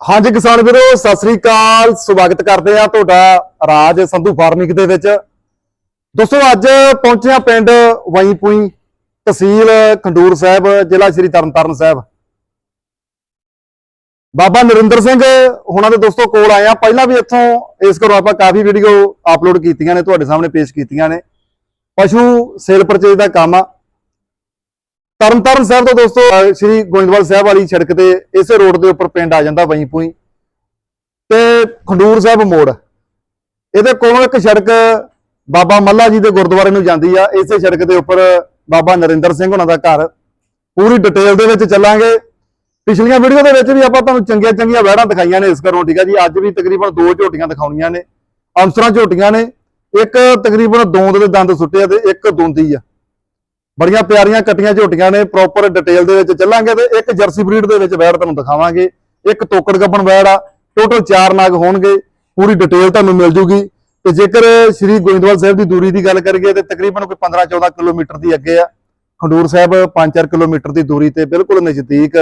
ਹਾਂਜੀ ਕਿਸਾਨ ਵੀਰੋ, ਸਤਿ ਸ੍ਰੀ ਅਕਾਲ। ਸਵਾਗਤ ਕਰਦੇ ਆ ਤੁਹਾਡਾ ਰਾਜ ਸੰਧੂ ਫਾਰਮਿੰਗ ਦੇ ਵਿੱਚ। ਦੋਸਤੋ, ਅੱਜ ਪਹੁੰਚੇ ਆ ਪਿੰਡ ਵਾਈਪੂਈ ਤਹਿਸੀਲ ਖੰਡੂਰ ਸਾਹਿਬ, ਜ਼ਿਲ੍ਹਾ ਸ਼੍ਰੀ ਤਰਨਤਾਰਨ ਸਾਹਿਬ। ਬਾਬਾ ਨਰਿੰਦਰ ਸਿੰਘ, ਹੁਣਾਂ ਦੇ ਦੋਸਤੋ ਕੋਲ ਆਏ ਆ ਪਹਿਲਾਂ ਵੀ ਇੱਥੋਂ ਇਸ ਘਰੋਂ ਆਪਾਂ ਕਾਫੀ ਵੀਡੀਓ ਅਪਲੋਡ ਕੀਤੀਆਂ ਨੇ, ਤੁਹਾਡੇ ਸਾਹਮਣੇ ਪੇਸ਼ ਕੀਤੀਆਂ ਨੇ। ਪਸ਼ੂ ਸੇਲ ਪਰਚੇਜ ਦਾ ਕੰਮ ਆ। ਤਰਨਤਾਰਨ ਸਾਹਿਬ ਤੋਂ ਦੋਸਤੋ ਸ਼੍ਰੀ ਗੋਇੰਦਵਾਲ ਸਾਹਿਬ ਵਾਲੀ ਸੜਕ ਤੇ ਇਸੇ ਰੋਡ ਦੇ ਉੱਪਰ ਪਿੰਡ ਆ ਜਾਂਦਾ ਵਈਪੂਈ ਤੇ ਖੰਡੂਰ ਸਾਹਿਬ ਮੋੜ। ਇਹਦੇ ਕੋਲੋਂ ਇੱਕ ਸੜਕ ਬਾਬਾ ਮੱਲਾ ਜੀ ਦੇ ਗੁਰਦੁਆਰੇ ਨੂੰ ਜਾਂਦੀ ਆ। ਇਸੇ ਸੜਕ ਦੇ ਉੱਪਰ ਬਾਬਾ ਨਰਿੰਦਰ ਸਿੰਘ ਉਹਨਾਂ ਦਾ ਘਰ। ਪੂਰੀ ਡਿਟੇਲ ਦੇ ਵਿੱਚ ਚੱਲਾਂਗੇ। ਪਿਛਲੀਆਂ ਵੀਡੀਓ ਦੇ ਵਿੱਚ ਵੀ ਆਪਾਂ ਤੁਹਾਨੂੰ ਚੰਗੀਆਂ ਚੰਗੀਆਂ ਵਹਿੜਾਂ ਦਿਖਾਈਆਂ ਨੇ ਇਸ ਘਰੋਂ, ਠੀਕ ਆ ਜੀ? ਅੱਜ ਵੀ ਤਕਰੀਬਨ ਦੋ ਝੋਟੀਆਂ ਦਿਖਾਉਣੀਆਂ ਨੇ। ਅੰਸਰਾਂ ਝੋਟੀਆਂ ਨੇ। ਇੱਕ ਤਕਰੀਬਨ ਦੋਂਦ ਦੇ ਦੰਦ ਸੁੱਟੇ ਆ ਤੇ ਇੱਕ ਦੋਂਦੀ ਆ। ਬੜੀਆਂ ਪਿਆਰੀਆਂ ਕੱਟੀਆਂ ਝੋਟੀਆਂ ਨੇ ਪ੍ਰੋਪਰ ਡਿਟੇਲ ਦੇ ਵਿੱਚ ਚੱਲਾਂਗੇ ਤੇ ਇੱਕ ਜਰਸੀ ਬਰੀਡ ਦੇ ਵਿੱਚ ਵੈੜ ਤੁਹਾਨੂੰ ਦਿਖਾਵਾਂਗੇ। ਇੱਕ ਤੋਕੜ ਗੱਬਣ ਵੈੜ ਆ ਟੋਟਲ 4 ਨਾਗ ਹੋਣਗੇ ਪੂਰੀ ਡਿਟੇਲ ਤੁਹਾਨੂੰ ਮਿਲ ਜੂਗੀ। ਤੇ ਜੇਕਰ ਸ਼੍ਰੀ ਗੋਇੰਦਵਾਲ ਸਾਹਿਬ ਦੀ ਦੂਰੀ ਦੀ ਗੱਲ ਕਰੀਏ ਤੇ ਤਕਰੀਬਨ ਕੋਈ 15-14 ਕਿਲੋਮੀਟਰ ਦੀ ਅੱਗੇ ਆ। ਖੰਡੂਰ ਸਾਹਿਬ 5-4 ਕਿਲੋਮੀਟਰ ਦੀ ਦੂਰੀ ਤੇ ਬਿਲਕੁਲ ਨਜ਼ਦੀਕ।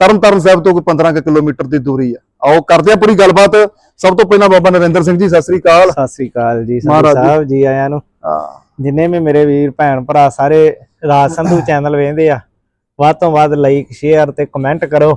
ਤਰਨਤਾਰਨ ਸਾਹਿਬ ਤੋਂ ਕੋਈ 15 ਕੁ ਕਿਲੋਮੀਟਰ ਦੀ ਦੂਰੀ ਆ। ਆਓ ਕਰਦੇ ਆ ਪੂਰੀ ਗੱਲਬਾਤ। ਸਭ ਤੋਂ ਪਹਿਲਾਂ ਬਾਬਾ ਨਰਿੰਦਰ ਸਿੰਘ ਜੀ ਸਤਿ ਸ੍ਰੀ ਅਕਾਲ। ਸਤਿ ਸ੍ਰੀ ਅਕਾਲ ਜੀ। ਸਾਹਿਬ ਜੀ ਆਇਆਂ ਨੂੰ। ਹਾਂ, ਜਿੰਨੇ ਵੀ ਮੇਰੇ ਵੀਰ ਭੈਣ ਭਰਾ ਸਾਰੇ ਰਾਜ ਸੰਧੂ ਚੈਨਲ ਵੇਖਦੇ ਆ ਵੱਧ ਤੋਂ ਵੱਧ ਲਾਈਕ ਸ਼ੇਅਰ ਤੇ ਕਮੈਂਟ ਕਰੋ।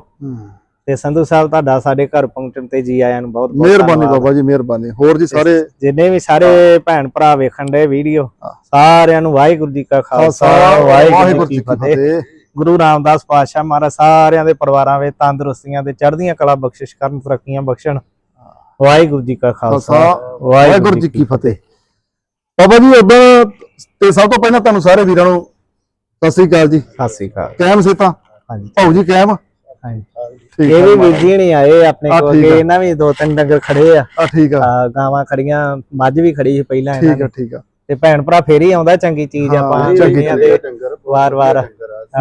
ਤੇ ਸੰਧੂ ਸਾਹਿਬ ਤੁਹਾਡਾ ਸਾਡੇ ਘਰ ਪਹੁੰਚਣ ਤੇ ਜੀ ਆਇਆਂ ਨੂੰ ਬਹੁਤ ਬਹੁਤ ਮਿਹਰਬਾਨੀ। ਬਾਬਾ ਜੀ ਮਿਹਰਬਾਨੀ। ਹੋਰ ਜੀ ਸਾਰੇ? ਜਿੰਨੇ ਵੀ ਸਾਰੇ ਭੈਣ ਭਰਾ ਵੇਖਣ ਦੇ ਵੀਡੀਓ। ਸਾਰਿਆਂ ਨੂੰ ਵਾਹਿਗੁਰੂ ਜੀ ਕਾ ਖਾਲਸਾ ਵਾਹਿਗੁਰੂ ਜੀ ਕੀ ਫਤਿਹ। ਗੁਰੂ ਰਾਮਦਾਸ ਪਾਤਸ਼ਾਹ ਮਹਾਰਾਜ ਸਾਰਿਆਂ ਦੇ ਪਰਿਵਾਰਾਂ ਵਿੱਚ ਤੰਦਰੁਸਤੀਆਂ ਤੇ ਚੜ੍ਹਦੀਆਂ ਕਲਾ ਬਖਸ਼ਿਸ਼ ਕਰਨ ਤਰੱਕੀਆਂ ਬਖਸ਼ਣ। ਵਾਹਿਗੁਰੂ ਜੀ ਕਾ ਖਾਲਸਾ ਵਾਹਿਗੁਰੂ ਜੀ ਕੀ ਫਤਿਹ। ਬਾਬਾ ਜੀ ਉਦੋਂ ਤੇ ਸਭ ਤੋਂ ਪਹਿਲਾਂ ਤੁਹਾਨੂੰ ਸਾਰੇ ਵੀਰਾਂ ਨੂੰ ਸਤਿ ਸ੍ਰੀ ਅਕਾਲ ਜੀ। ਸਤਿ ਸ੍ਰੀ ਅਕਾਲ। ਕਾਇਮ ਸੇਤਾ? ਹਾਂਜੀ। ਭਾਉ ਜੀ ਕਾਇਮ ਹਾਂਜੀ। ਠੀਕ ਇਹ ਵੀ ਵੀਰ ਜੀ। ਨਹੀਂ ਆਏ ਆਪਣੇ ਆ, ਕੋਲ ਠੀਕ ਕਿ ਆ। ਇਹਨਾਂ ਵੀ ਦੋ ਤਿੰਨ ਡੰਗਰ ਖੜੇ ਆ। ਆ ਠੀਕ ਆ। ਆ, ਗਾਵਾਂ ਖੜੀਆਂ ਮੱਝ ਵੀ ਖੜੀ ਸੀ ਪਹਿਲਾਂ ਇਹਨਾਂ ਠੀਕ ਆ ਦੀ। ਠੀਕ ਆ। ਤੇ ਭੈਣ ਭਰਾ ਫੇਰ ਹੀ ਆਉਂਦਾ ਚੰਗੀ ਚੀਜ਼ ਹਾਂ, ਆਪਾਂ ਚੰਗੀ ਤੇ ਵਾਰ-ਵਾਰ।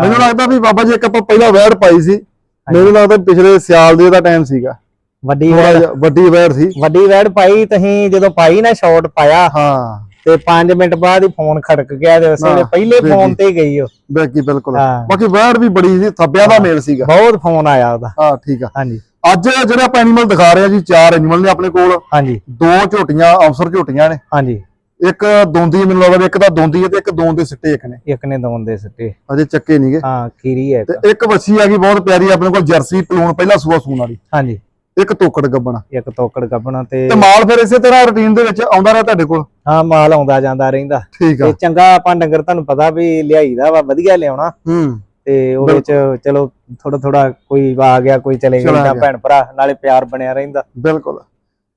ਮੈਨੂੰ ਲੱਗਦਾ ਵੀ ਬਾਬਾ ਜੀ ਇੱਕ ਆਪਾਂ ਪਹਿਲਾਂ ਵੈੜ ਪਾਈ ਸੀ। ਮੈਨੂੰ ਲੱਗਦਾ ਪਿਛਲੇ ਸਿਆਲ ਦੇ ਦਾ ਟਾਈਮ ਸੀਗਾ। ਵੱਡੀ ਥੋੜਾ ਵੈੜ। ਜਿਹਾ ਵੱਡੀ ਵੈੜ ਸੀ। ਵੱਡੀ ਵੈੜ ਪਾਈ ਤਹੀਂ ਜਦੋਂ ਪਾਈ ਨਾ ਸ਼ਾਟ ਪਾਇਆ। ਹਾਂ। ਤੇ 5 ਮਿੰਟ ਬਾਅਦ ਹੀ ਫੋਨ ਖੜਕ ਗਿਆ ਤੇ ਉਸੇ ਵੇਲੇ ਪਹਿਲੇ ਫੋਨ। ਤੇ ਗਈ ਉਹ। ਬਾਕੀ ਬਿਲਕੁਲ। ਬਾਕੀ ਵੈੜ ਵੀ ਬੜੀ ਸੀ ਥੱਬਿਆਂ ਦਾ ਮੇਲ ਸੀਗਾ। ਬਹੁਤ ਫੋਨ ਆਇਆ ਉਹਦਾ। ਹਾਂ ਠੀਕ ਆ। ਹਾਂਜੀ। ਅੱਜ ਜਿਹੜੇ ਆਪਾਂ ਐਨੀਮਲ ਦਿਖਾ ਰਹੇ ਆ ਜੀ ਚਾਰ ਐਨੀਮਲ ਨੇ ਆਪਣੇ ਕੋਲ। ਹਾਂਜੀ। ਦੋ ਝੋਟੀਆਂ ਅਫਸਰ ਝੋਟੀਆਂ ਨੇ। ਹਾਂਜੀ। ਇੱਕ ਦੋਂਦੀ ਮੈਨੂੰ ਲੱਗਦਾ ਇੱਕ ਤਾਂ ਦੋਂਦੀ ਹੈ ਤੇ ਇੱਕ ਦੋਂਦ ਦੇ ਸਿੱਟੇ ਇੱਕ ਨੇ। ਇੱਕ ਨੇ ਦੋਨ ਦੇ ਸਿੱਟੇ। ਅਜੇ ਚੱਕੇ ਨਹੀਂਗੇ ਹਾਂ ਖੀਰੀ ਹੈ। ਤੇ ਇੱਕ ਵੱਛੀ ਆ ਗਈ ਬਹੁਤ ਪਿਆਰੀ ਆਪਣੇ ਕੋਲ ਜਰਸੀ ਪਲੂਣ ਪਹਿਲਾ ਸੂਆ ਸੂਣ ਵਾਲੀ। ਹਾਂਜੀ। ਇੱਕ ਤੋਕੜ ਗੱਬਣਾ। ਇੱਕ ਤੋਕੜ ਕੱਪਣਾ ਤੇ ਤੇ ਮਾਲ ਫਿਰ ਇਸੇ ਤਰ੍ਹਾਂ ਰੁਟੀਨ ਦੇ ਵਿੱਚ ਆਉਂਦਾ ਰਿਹਾ ਤੁਹਾਡੇ ਕੋਲ? ਹਾਂ ਮਾਲ ਆਉਂਦਾ ਜਾਂਦਾ ਰਹਿੰਦਾ। ਠੀਕ ਆ। ਤੇ ਚੰਗਾ ਆਪਾਂ ਡੰਗਰ ਤੁਹਾਨੂੰ ਪਤਾ ਵੀ ਲਿਆਈਦਾ ਵਾ ਵਧੀਆ ਲਿਆਉਣਾ। ਹੂੰ। ਤੇ ਉਹਦੇ ਚ ਚਲੋ ਥੋੜਾ ਥੋੜਾ ਕੋਈ ਆ ਗਿਆ ਕੋਈ ਚਲੇ ਗਿਆ। ਭੈਣ ਭਰਾ ਨਾਲੇ ਪਿਆਰ ਬਣਿਆ ਰਹਿੰਦਾ। ਬਿਲਕੁਲ।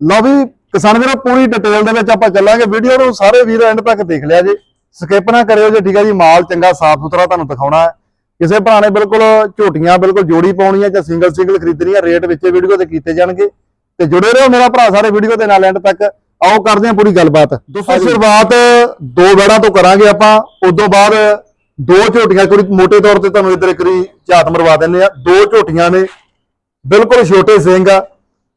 ਲਓ ਵੀ ਕਿਸਾਨ ਵੀਰੋ ਪੂਰੀ ਡਿਟੇਲ ਦੇ ਵਿੱਚ ਆਪਾਂ ਚੱਲਾਂਗੇ। ਵੀਡੀਓ ਨੂੰ ਸਾਰੇ ਵੀਰ ਐਂਡ ਤੱਕ ਦੇਖ ਲਿਆ ਜੀ। ਸਕਿਪ ਨਾ ਕਰਿਓ ਜੇ ਠੀਕ ਆ ਜੀ। ਮਾਲ ਚੰਗਾ ਸਾਫ਼ ਸੁਥਰਾ ਤੁਹਾਨੂੰ ਦਿਖਾਉਣਾ ਹੈ। ਕਿਸੇ ਭਰਾ ਨੇ ਬਿਲਕੁਲ ਝੋਟੀਆਂ ਬਿਲਕੁਲ ਜੋੜੀ ਪਾਉਣੀ ਹੈ ਜਾਂ ਸਿੰਗਲ ਸਿੰਗਲ ਖਰੀਦਣੀ ਹੈ ਰੇਟ ਵਿੱਚ ਵੀਡੀਓ ਤੇ ਕੀਤੇ ਜਾਣਗੇ। ਤੇ ਜੁੜੇ ਰਹੋ ਮੇਰਾ ਭਰਾ ਸਾਰੇ ਵੀਡੀਓ ਦੇ ਨਾਲ ਐਂਡ ਤੱਕ। ਆਓ ਕਰਦੇ ਹਾਂ ਪੂਰੀ ਗੱਲਬਾਤ। ਦੋਸਤੋ ਸ਼ੁਰੂਆਤ ਦੋ ਵੜਾਂ ਤੋਂ ਕਰਾਂਗੇ ਆਪਾਂ ਉਦੋਂ ਬਾਅਦ ਦੋ ਝੋਟੀਆਂ ਕੋਈ ਮੋٹے ਤੌਰ ਤੇ ਤੁਹਾਨੂੰ ਇੱਧਰ ਇੱਕ ਵਾਰੀ ਝਾਤ ਮਰਵਾ ਦਿੰਨੇ ਆ ਦੋ ਝੋਟੀਆਂ ਨੇ ਬਿਲਕੁਲ ਛੋਟੇ ਸਿੰਘ ਆ।